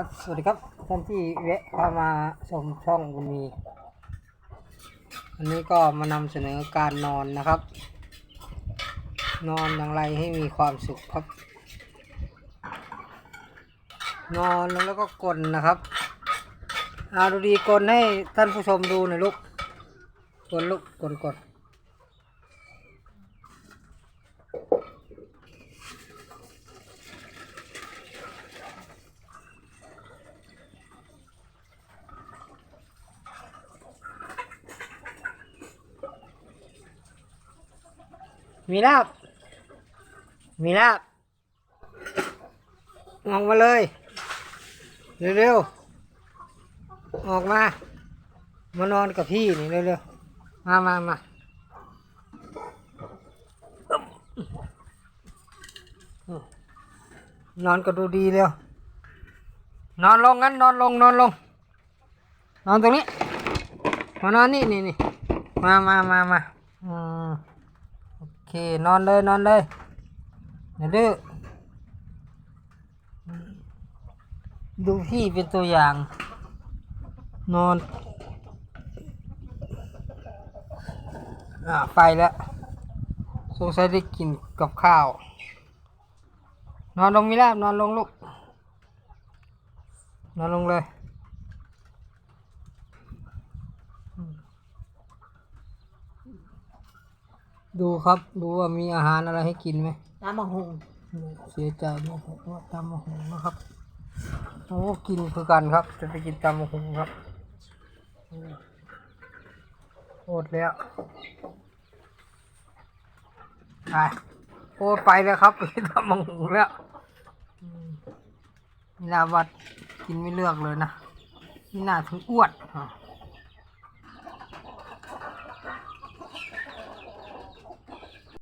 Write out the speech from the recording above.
ครับ สวัสดีครับท่านที่แวะเข้ามาชมช่องบุญมีวันนี้ก็มานำเสนอการนอนนะครับ นอนอย่างไรให้มีความสุขครับ นอนแล้วก็กลนนะครับอาดูดีกลนให้ท่านผู้ชมดูหน่อยลูกกลนลูกกลนกลน มีลาบ มีลาบออกมาเลย เร็วๆ ออกมา มานอนกับพี่นี่เร็วๆ มามามาอืม นอนก็ดูดีเร็ว นอนลงงั้นนอนลงนอนลง นอนตรงนี้ มานอนนี่นี่นี่มามามามาอืม เคนอนเลยนอนเลยเดี๋ยวดื้อดูพี่เป็นตัวอย่าง นอนอ่าไปแล้วสงสัยได้กินกับข้าว นอนลงมิลาบนอนลงลูก นอนลงเลย ดูครับดูว่ามีอาหารอะไรให้กินไหมน้ำมะฮงเสียใจมากครับว่าตำมะฮงนะครับโอ้กินคือกันครับ จะไปกินตำมะฮงครับอืมโอดแล้วไปโอ้ไปแล้วครับไปกินตำมะฮงแล้วอืมนี่ลาวัดกินไม่เลือกเลยนะนี่น่าถึงอ้วนอะ